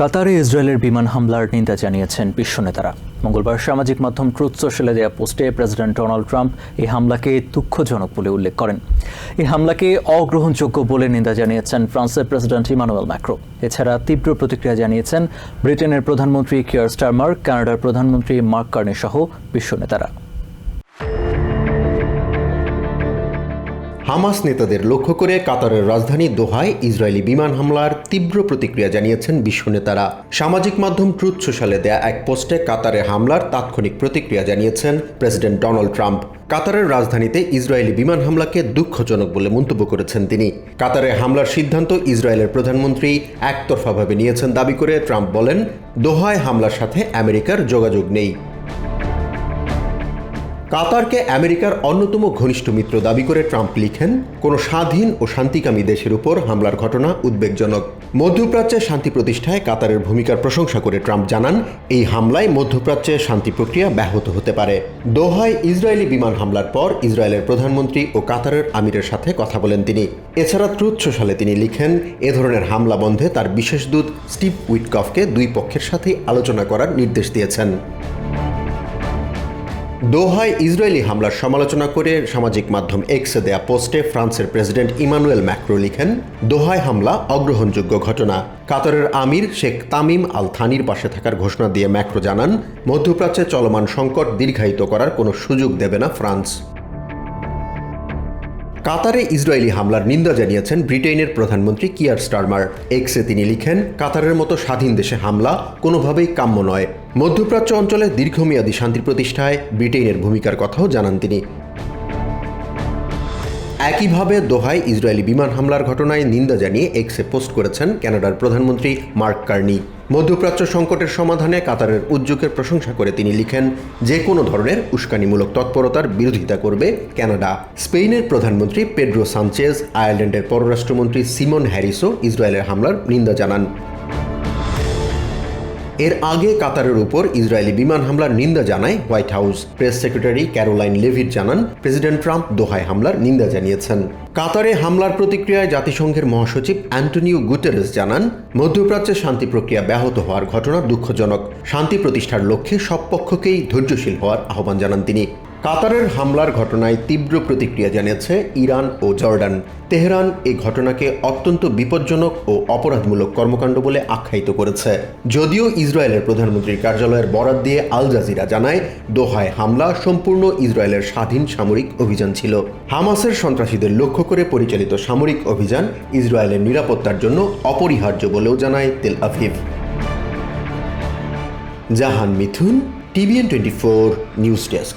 কাতারে ইসরায়েলের বিমান হামলার নিন্দা জানিয়েছেন বিশ্ব নেতারা। মঙ্গলবার সামাজিক মাধ্যম ট্রুথ সোশ্যালে দেওয়া পোস্টে প্রেসিডেন্ট ডোনাল্ড ট্রাম্প এই হামলাকে দুঃখজনক বলে উল্লেখ করেন। এই হামলাকে অগ্রহণযোগ্য বলে নিন্দা জানিয়েছেন ফ্রান্সের প্রেসিডেন্ট ইমানুয়েল ম্যাক্রো। এছাড়া তীব্র প্রতিক্রিয়া জানিয়েছেন ব্রিটেনের প্রধানমন্ত্রী কিয়ার স্টারমার কানাডার প্রধানমন্ত্রী মার্ক কার্নি সহ বিশ্ব নেতারা। হামাস নেতাদের লক্ষ্য করে কাতারের রাজধানী দোহায় ইসরায়েলি বিমান হামলার তীব্র প্রতিক্রিয়া জানিয়েছেন বিশ্ব নেতারা। সামাজিক মাধ্যম ট্রুথ সোশ্যালে দেয়া এক পোস্টে কাতারে হামলার তাৎক্ষণিক প্রতিক্রিয়া জানিয়েছেন প্রেসিডেন্ট ডোনাল্ড ট্রাম্প। কাতারের রাজধানীতে ইসরায়েলি বিমান হামলাকে দুঃখজনক বলে মন্তব্য করেছেন তিনি। কাতারে হামলার সিদ্ধান্ত ইসরায়েলের প্রধানমন্ত্রী একতরফাভাবে নিয়েছেন দাবি করে ট্রাম্প বলেন, দোহায় হামলার সাথে আমেরিকার যোগাযোগ নেই। কাতারকে আমেরিকার অন্যতম ঘনিষ্ঠ মিত্র দাবি করে ট্রাম্প লিখেন, কোনো স্বাধীন ও শান্তিকামী দেশের উপর হামলার ঘটনা উদ্বেগজনক। মধ্যপ্রাচ্যে শান্তি প্রতিষ্ঠায় কাতারের ভূমিকার প্রশংসা করে ট্রাম্প জানান, এই হামলায় মধ্যপ্রাচ্যে শান্তি প্রক্রিয়া ব্যাহত হতে পারে। দোহায় ইসরায়েলি বিমান হামলার পর ইসরায়েলের প্রধানমন্ত্রী ও কাতারের আমিরের সাথে কথা বলেন তিনি। এছাড়া ট্রুথ সোশ্যালে তিনি লিখেন, এ ধরনের হামলা বন্ধে তার বিশেষ দূত স্টিভ উইটকফকে দুই পক্ষের সাথে আলোচনা করার নির্দেশ দিয়েছেন। দোহায় ইসরায়েলি হামলার সমালোচনা করে সামাজিক মাধ্যম এক্সে দেয়া পোস্টে ফ্রান্সের প্রেসিডেন্ট ইমানুয়েল ম্যাক্রো লিখেন, দোহায় হামলা অগ্রহণযোগ্য ঘটনা। কাতারের আমির শেখ তামিম আল থানির পাশে থাকার ঘোষণা দিয়ে ম্যাক্রো জানান, মধ্যপ্রাচ্যে চলমান সংকট দীর্ঘায়িত করার কোনো সুযোগ দেবে না ফ্রান্স। কাতারে ইসরায়েলি হামলার নিন্দা জানিয়েছেন ব্রিটেনের প্রধানমন্ত্রী কিয়ার স্টারমার। এক্সে তিনি লিখেন, কাতারের মতো স্বাধীন দেশে হামলা কোনোভাবেই কাম্য নয়। মধ্যপ্রাচ্য অঞ্চলে দীর্ঘমেয়াদী শান্তি প্রতিষ্ঠায় ব্রিটেনের ভূমিকার কথাও জানান তিনি। একইভাবে দোহায় ইসরায়েলি বিমান হামলার ঘটনায় নিন্দা জানিয়ে এক্সে পোস্ট করেছেন কানাডার প্রধানমন্ত্রী মার্ক কার্নি। মধ্যপ্রাচ্য সংকটের সমাধানে কাতারের উদ্যোগের প্রশংসা করে তিনি লিখেন, যে কোনো ধরনের উস্কানিমূলক তৎপরতার বিরোধিতা করবে কানাডা। স্পেনের প্রধানমন্ত্রী পেড্রো সানচেজ, আয়ারল্যান্ডের পররাষ্ট্রমন্ত্রী সিমন হ্যারিসও ইসরায়েলের হামলার নিন্দা জানান। এর আগে কাতারের উপর ইসরায়েলি বিমান হামলার নিন্দা জানায় White House. Press secretary Karoline Leavitt জানান, প্রেসিডেন্ট ট্রাম্প দোহায় হামলার নিন্দা জানিয়েছেন। কাতারে হামলার প্রতিক্রিয়ায় জাতিসংঘের মহাসচিব অ্যান্টনিও গুটেরেস জানান, মধ্যপ্রাচ্যে শান্তি প্রক্রিয়া ব্যাহত হওয়ার ঘটনা দুঃখজনক। শান্তি প্রতিষ্ঠার লক্ষ্যে সব পক্ষকেই ধৈর্যশীল হওয়ার আহ্বান জানান তিনি। কাতারের হামলার ঘটনায় তীব্র প্রতিক্রিয়া জানিয়েছে ইরান ও জর্ডান। তেহরান এই ঘটনাকে অত্যন্ত বিপজ্জনক ও অপরাধমূলক কর্মকাণ্ড বলে আখ্যায়িত করেছে। যদিও ইসরায়েলের প্রধানমন্ত্রীর কার্যালয়ের বরাত দিয়ে আল জাজিরা জানায়, দোহায় হামলা সম্পূর্ণ ইসরায়েলের স্বাধীন সামরিক অভিযান ছিল। হামাসের সন্ত্রাসীদের লক্ষ্য করে পরিচালিত সামরিক অভিযান ইসরায়েলের নিরাপত্তার জন্য অপরিহার্য বলেও জানায় Tel Aviv. Jahan Mithun, TVN twenty four news desk.